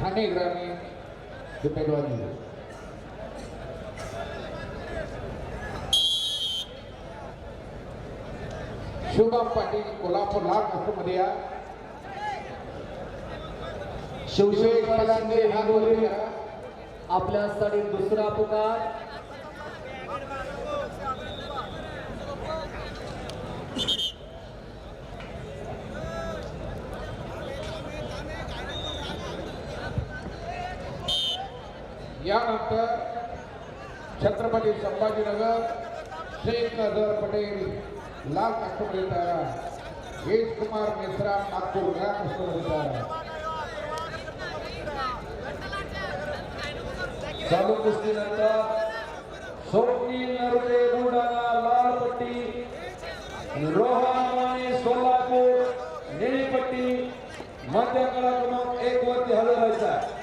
ठाणे ग्रामीण हे पैलवान पाटील कोल्हापूर हा मध्ये या शिवसेने पदांचे हा गोल आपल्यासाठी दुसरा पुकार. यानंतर छत्रपती संभाजीनगर शेख नजर पटेल लाल नागपूर तयार येश कुमार मिश्रा नागपूर या नागपूर तयार चालू कुस्तीनंतर स्वप्नील नरवे बुलढाणा लालपट्टी रोहन माने सोलापूर निळीपट्टी मध्य क्रमांक एक वरती हजर व्हायचा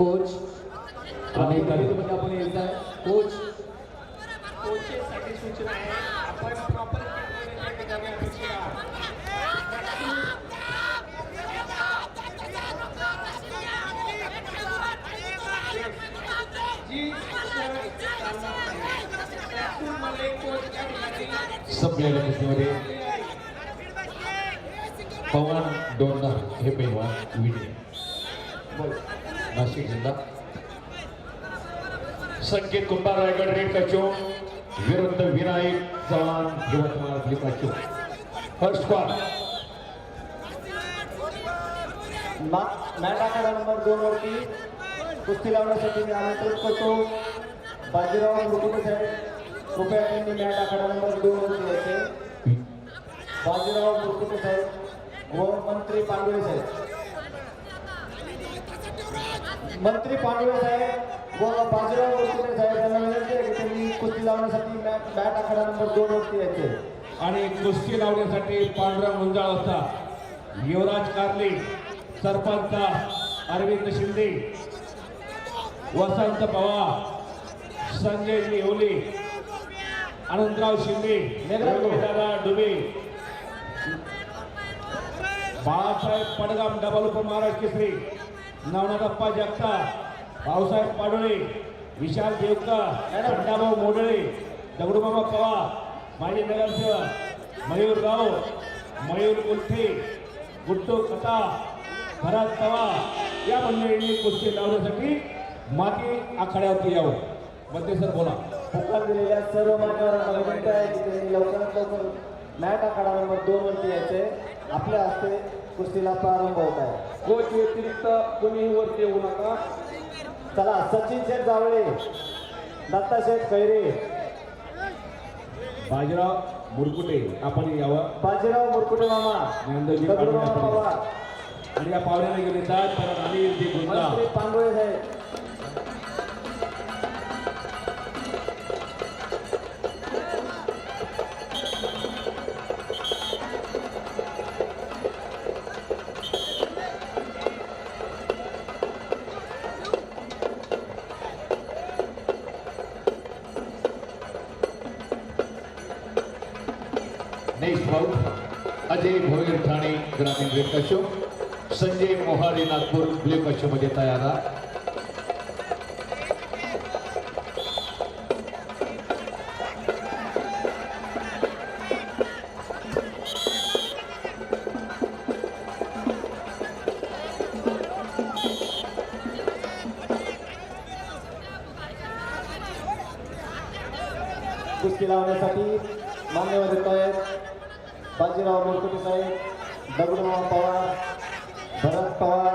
कोच आणि कमिटीमध्ये आपण एकदा कोच कोचेसाठी सूचना आहे आपण प्रॉपर जी त्यातून मला एक कोच त्या ठिकाणी संपलेल्या कुस्तीमध्ये पवन दोंडा हे पैलवान विजय नाशिक जिल्हा. संकेत कुंभार रायगड रेड कचो. विरुद्ध विनायक चव्हाण यवतमाळ कचो फर्स्ट स्क्वॉड मॅट आखाडा नंबर दोन वरती. कुस्ती लावण्यासाठी मी आमंत्रित करतो. बाजीराव मुकुटे साहेब कृपया त्यांनी मॅट आखाडा नंबर दोन वरती यायचे. बाजीराव मुकुटे साहेब व मंत्री पांडुळे साहेब. मंत्री पांडुळे साहेब व बाजीराव मुकुटे साहेब यांना विनंती आहे की त्यांनी कुस्ती लावण्यासाठी मॅट मॅट आखाडा नंबर दोन वरती यायचे. आणि कुस्ती लावण्यासाठी पांढरा मुंजाळ होता. युवराज कारले सरपंच अरविंद शिंदे वसंत पवार संजय येवले अनंतराव शिंदे दादा डुबे. बाळासाहेब पडगाम डबल उप महाराज केसरी. नवनाथप्पा जगता भाऊसाहेब पाडोळे विशाल देवका अण्णाभाऊ मोडळे दगडूबाबा पवार माजी नगरसेवक मयूर राव मयूर कुलथे गुड्डू कटा भरत पवार या मंडळींनी कुस्ती लावण्यासाठी माती आखाड्यावरती यावं. बंदे सर बोला. होकार दिलेल्या सर्व मान्यवरांना विनंती आहे की त्यांनी लवकरात लवकर मॅट आखाडा दोन वरती यायचे आपल्या हस्ते कुस्तीला प्रारंभ होत आहे. कोच व्यतिरिक्त कोणीही वरती येऊ नका. चला सचिन शेठ जावळे दत्ता शेठ खैरे. बाजीराव मुरकुटे आपण यावं बाजीराव मुरकुटे मामा ज्ञानदेवजी पाटील पवार आणि या पाहुण्याने गेले तर परत अनिल जी गुंजा मंत्री पांडुळे साहेब ग्रामीण रेड कशो संजय मोहारे नागपूर ब्ल्यू कशोमध्ये तयार आहे. कुस्ती लावण्यासाठी मान्यवर येत बाजीराव मुरकुटे साहेब दगडूबाबा पवार भरत पवार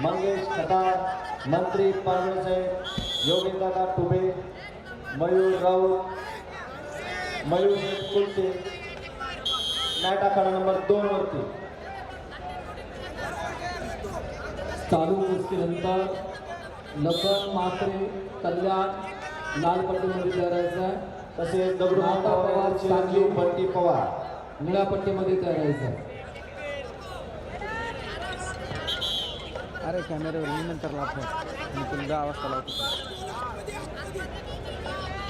मंगेश खटार मंत्री पांडुळे साहेब योगेंद्रनाथ टुबे मयूर राऊत मयूर कुलते मॅट आखाडा नंबर दोन वरती. चालू कुस्तीनंतर लखन मात्रे कल्याण लाल पट्टीमध्ये तयारायचं आहे. तसेच दगडू नाथा पवार, चिरंजीव बंटी पवार. निळ्या पट्टीमध्ये तयारायचं आहे. अरे कॅमेऱ्यावर मी नंतर लावतो. मी दहा वाजता लावतो.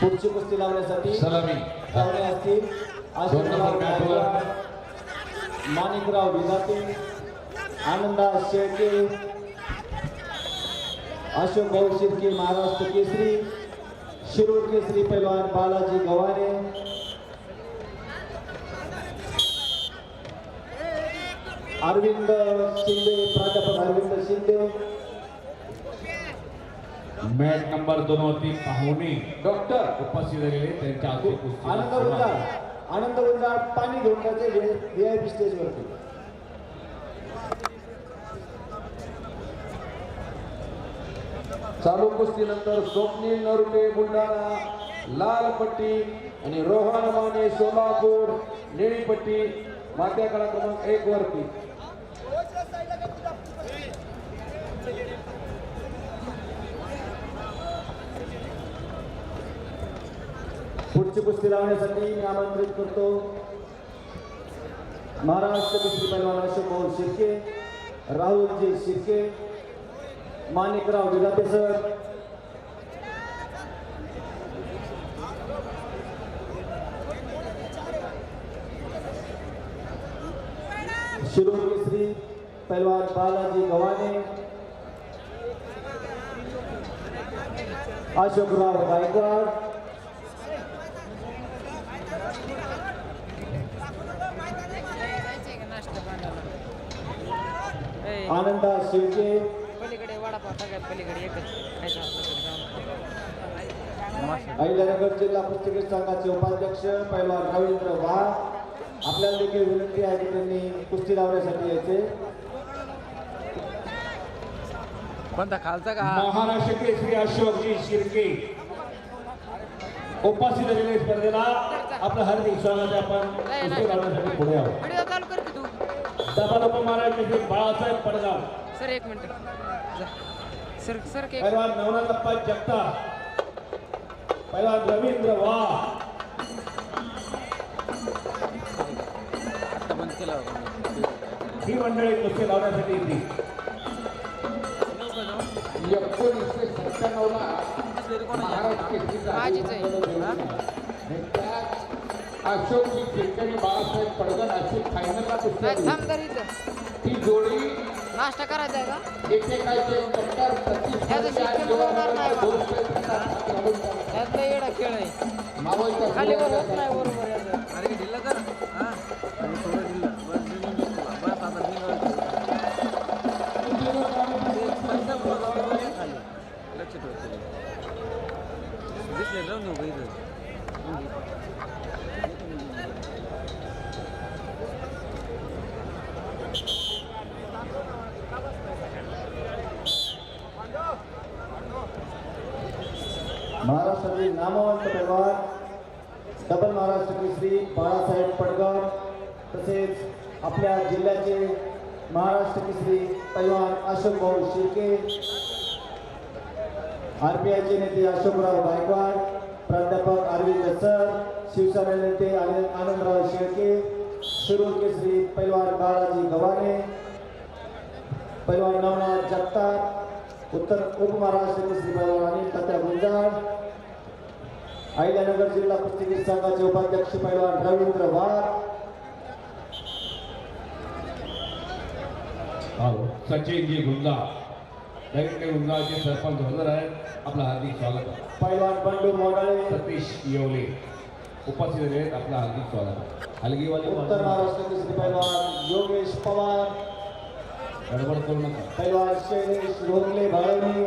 पुढची कुस्ती लावण्यासाठी सलामी. लावणे असतील. आशिषराव. गायकवाड, माणिकराव विधाते आनंदा शेळके अशोक भाऊ शिर्के महाराष्ट्र केसरी शिरूर केसरी पैलवान बालाजी गव्हाणे अरविंद शिंदे प्राध्यापक अरविंद शिंदे. मॅच नंबर दोन वरती पाहुणे डॉक्टर उपस्थित झालेले त्यांच्या आनंद गुंजाळ आनंद गुंजाळ पाणी घेऊन जायचे व्ही आय पी स्टेजवरती चालू कुस्तीनंतर स्वप्नील नरुटे बुलढाणा लाल पट्टी आणि रोहन माने सोलापूर निळी पट्टी मात्याकडा क्रमांक एक वरती. पुढची कुस्ती लावण्यासाठी मी आमंत्रित करतो महाराष्ट्र केसरी पैलवान अशोकभाऊ शिर्के राहुलजी शिर्के माणिकराव विधाते सर. शिरोमणी श्री पैलवान बालाजी गव्हाणे अशोकराव गायकवाड आनंदा शिर्के पलीकडे वडापाव सगळ्यात पलीकडे एकच अहिल्यानगर जिल्हा कुस्तीगीर संघाचे उपाध्यक्ष पहिला रवींद्र वाघ आपल्याला देखील विनंती आहे की त्यांनी कुस्ती लावण्यासाठी यायचे कोणता खालचा का? महाराष्ट्र केसरी अशोकजी शिर्के. उपस्थित झालेल्या स्पर्धेला आपलं हार्दिक स्वागत आहे आपण. कुस्ती लावण्यासाठी पुढे आहोत. व्हिडिओ चालू कर की तू. केसरी बाळासाहेब पडगाव. सर एक मिनिट. जा. सर सर पैलवान नवनाथप्पा जगताप. पैलवान रवींद्र आता बंद केला ही मंडळी कुस्ती लावण्यासाठी येतील. एकोणीसशे सत्त्याण्णवला महाराष्ट्र आहे. अशोकजी शिर्के बाळासाहेब पडगण अशी फायनलला कुस्ती ती जोडी नाश्ता करायचा आहे का एकेकाचे कट्टर नाही येडा खेळ आहे खाली होत नाही बरोबर याचं. अरे ढिल्ला कर नामवंत पैलवान डबल महाराष्ट्र केसरी बाळासाहेब पडगाव तसेच आपल्या जिल्ह्याचे महाराष्ट्र केसरी पैलवान अशोक भाऊ शिर्के आर पी आयचे नेते अशोकराव गायकवाड प्राध्यापक अरविंद सर शिवसेना नेते आनंदराव शेळके शिरूर केसरी पैलवान बाळाजी गव्हाणे पैलवान नवनाथ जगताप उत्तर उपमहाराष्ट्र केसरी पैलवान अनिल तात्या गुंजाळ अहिल्यानगर जिल्हा कुस्तीगीर संघाचे उपाध्यक्ष पैलवान रवींद्र वाघ सचिनजी गुंजा दैनिक गुंजाचे सरपंच हजर आहेत. आपलं हार्दिक स्वागत. पैलवान बंडू मोडाळे. सतीश येवले. उपस्थित आहेत. आपलं हार्दिक स्वागत. हलगीवाले उत्तर महाराष्ट्र पैलवान योगेश पवार. गडबड करू नका. पैलवान शैलेश रोगले भाळवणी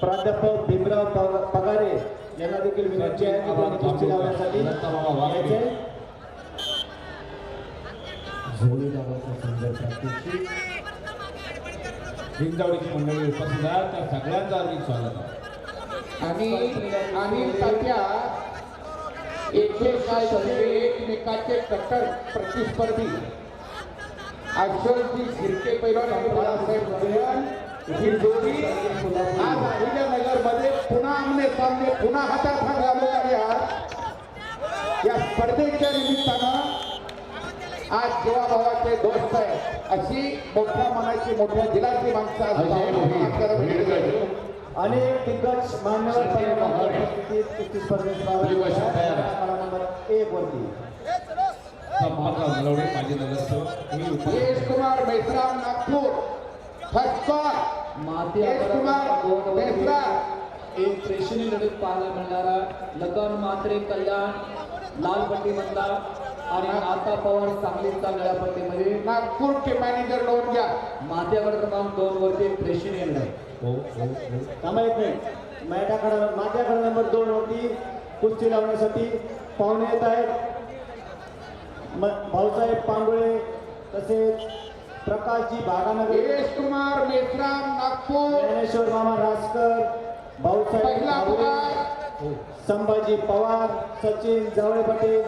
प्राध्यापक भीमराव पग- पगारे यांना देखील विनंती आहे की कुस्ती लावण्यासाठी यायचे. झोळी नावाचा सुंदर प्रात्यक्षिक. हिंजावडीची मंडळी उपस्थित आहेत. त्या सगळ्यांचं हार्दिक स्वागत आहे. आणि आणि तात्या एकमेकाचे कट्टर प्रतिस्पर्धी. अश्वजी शिर्के पैलवान आणि बाळासाहेब ही जोडी आज अहिल्यानगरमध्ये पुन्हा आमने सामने पुन्हा हातात हात घालून आली आहात या स्पर्धेच्या निमित्तानं आज जीवाभावाचे दोस्त आहेत. अशी मोठ्या मनाची मोठ्या दिलाची माणसं आणि दिग्गज मान्यवर कुस्ती स्पर्धेत एक वरती. माजी नगरसेवक कुमार मेश्राम नागपूर. मेश्रा एक प्रेक्षणीय लढत पाहायला मिळणारा लगन मात्रे कल्याण लालपट्टी मधला आणि नाता पवार सांगलीचा निळ्या पट्टीमध्ये नागपूर टीम मॅनेजर नोंद घ्या. माथ्यागड क्रमांक दोन वरती प्रेक्षणीय लढत हो हो हो. थांबा एक मिनिट. माझ्याकडे माझ्याकडे नंबर दोन वरती कुस्ती लावण्यासाठी पाहुणे येत आहेत. भाऊसाहेब पांगुळे तसेच प्रकाशजी भागानगर यश कुमार मेश्राम नागपूर. ज्ञानेश्वर मामा रासकर भाऊसाहेब संभाजी पवार सचिन जावळे पाटील